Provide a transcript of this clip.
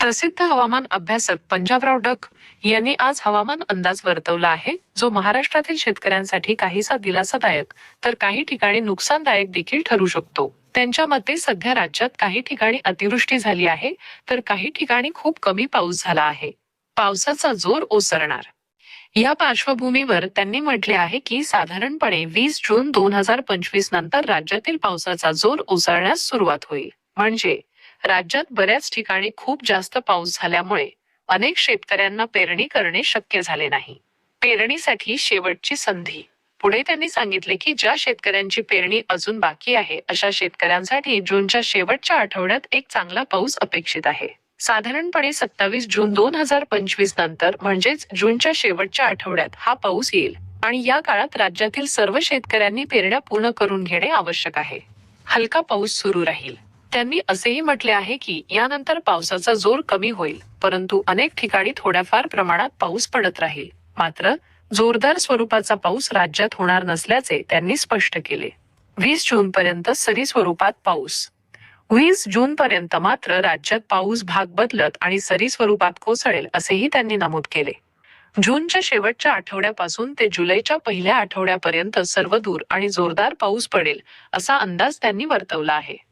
प्रसिद्ध हवामान अभ्यासक पंजाबराव डक यांनी आज हवामान अंदाज वर्तवला आहे. जो महाराष्ट्रातील शेतकऱ्यांसाठी काहीसा दिलासादायक तर काही ठिकाणी नुकसानदायक देखील ठरू शकतो. त्यांच्या मते सध्या राज्यात काही ठिकाणी अतिवृष्टी झाली आहे तर काही ठिकाणी खूप कमी पाऊस झाला आहे. पावसाचा जोर ओसरणार. या पार्श्वभूमीवर त्यांनी म्हटले आहे की साधारणपणे वीस जून दोन हजार पंचवीस नंतर राज्यातील पावसाचा जोर ओसरण्यास सुरुवात होईल. म्हणजे राज्यात बऱ्याच ठिकाणी खूप जास्त पाऊस झाल्यामुळे अनेक शेतकऱ्यांना पेरणी करणे शक्य झाले नाही. पेरणीसाठी शेवटची संधी. पुढे त्यांनी सांगितले की ज्या शेतकऱ्यांची पेरणी अजून बाकी आहे अशा शेतकऱ्यांसाठी जूनच्या शेवटच्या आठवड्यात एक चांगला पाऊस अपेक्षित आहे. साधारणपणे सत्तावीस जून दोन हजार पंचवीस नंतर म्हणजेच जूनच्या शेवटच्या आठवड्यात हा पाऊस येईल आणि या काळात राज्यातील सर्व शेतकऱ्यांनी पेरण्या पूर्ण करून घेणे आवश्यक आहे. हलका पाऊस सुरू राहील. त्यांनी असेही म्हटले आहे की यानंतर पावसाचा जोर कमी होईल परंतु अनेक ठिकाणी थोड्याफार प्रमाणात पाऊस पडत राहील. मात्र जोरदार स्वरूपाचा पाऊस राज्यात होणार नसल्याचे त्यांनी स्पष्ट केले. वीस जून पर्यंत सरी स्वरूपात पाऊस. वीस जून पर्यंत मात्र राज्यात पाऊस भाग बदलत आणि सरी स्वरूपात कोसळेल असेही त्यांनी नमूद केले. जूनच्या शेवटच्या आठवड्यापासून ते जुलैच्या पहिल्या आठवड्यापर्यंत सर्वदूर आणि जोरदार पाऊस पडेल असा अंदाज त्यांनी वर्तवला आहे.